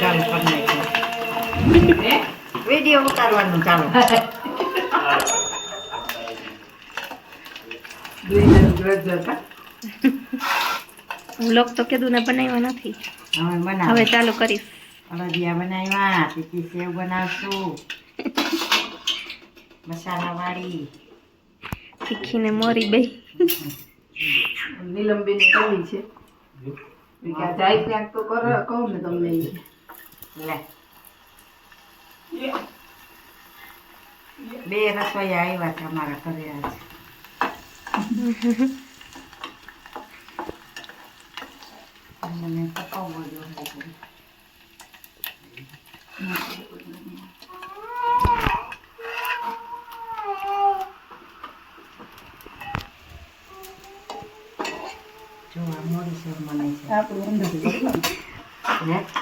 ચાલુ કરી નાખ્યું વીડિયો ઉતારવાનું ચાલુ. વ્લોગ તો કીધું ને બનાવ્યો નથી. હવે બનાવ. હવે ચાલુ કરીશ. અલદિયા બનાવ્યા તીખી સેવ બનાવશું. મસાલા વાળી તીખીને મોરી બે. નીલમબેન કહી છે. જાય ક્યાંક તો કરો કહું ને તમને. લે બે રસોઈયા આવ્યા છે અમારા ઘરે આજે મને પકાવવો જોઈએ જો મોરી સેવ મને છે આપણું અંદર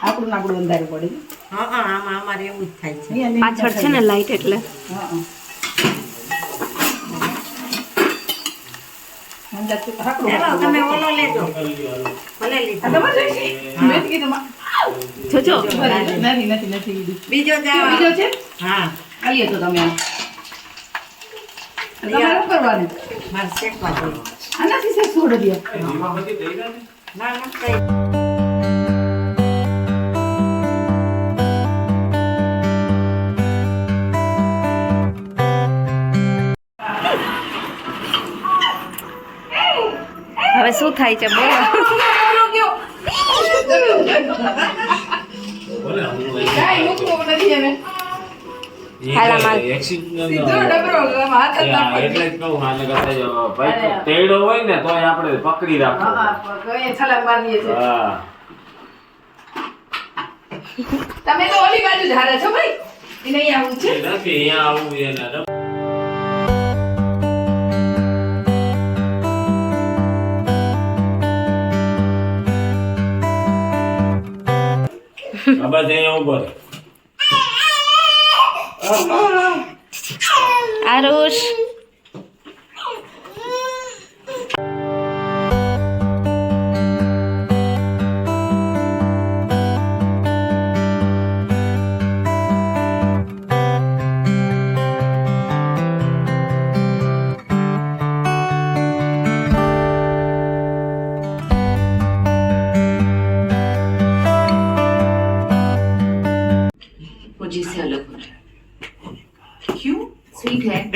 આપણું આપણું અંધારું પડે હા હા આમાં અમારે એવું જ થાય છે. પાછળ છે ને લાઈટ એટલે. હા, હા. અંદર તો તેડો હોય ને તોય આપણે પકડી રાખો. છે. તમે તો ઓલી બાજુ જ છો ભાઈ. આવું છે? નથી અહીંયા આવું એને આ બસ અહીંયા ઊભો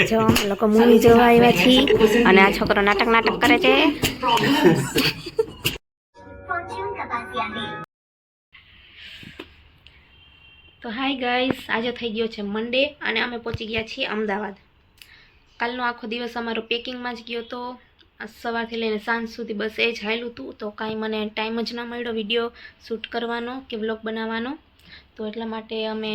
જો લોકો મૂવી જોવા આવ્યા છીએ અને આ છોકરો નાટક નાટક કરે છે. તો હાય ગાઈસ આજે થઈ ગયો છે મંડે અને અમે પહોંચી ગયા છીએ અમદાવાદ. કાલનો આખો દિવસ અમારો પેકિંગમાં જ ગયો તો સવારથી લઈને સાંજ સુધી બસ એ જ હાલ્યું હતું તો કાંઈ મને ટાઈમ જ ના મળ્યો વીડિયો શૂટ કરવાનો કે વ્લોગ બનાવવાનો. તો એટલા માટે અમે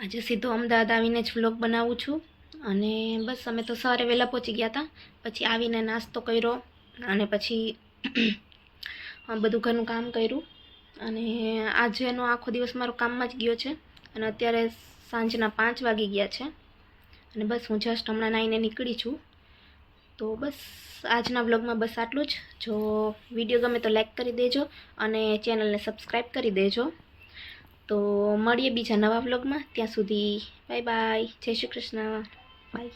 આજે સીધો અમદાવાદ આવીને જ વ્લોગ બનાવું છું. અને બસ અમે તો સવારે વહેલા પહોંચી ગયા હતા પછી આવીને નાસ્તો કર્યો અને પછી બધું ઘરનું કામ કર્યું. અને આજેનો આખો દિવસ મારો કામમાં જ ગયો છે. અને અત્યારે સાંજના પાંચ વાગી ગયા છે. અને બસ હું જસ્ટ હમણાં નાઈને નીકળી છું. તો બસ આજના વ્લોગમાં બસ આટલું જ. જો વીડિયો ગમે તો લાઈક કરી દેજો અને ચેનલને સબસ્ક્રાઈબ કરી દેજો. તો મળીએ બીજા નવા વ્લોગમાં. ત્યાં સુધી બાય બાય જય શ્રી કૃષ્ણ. બાય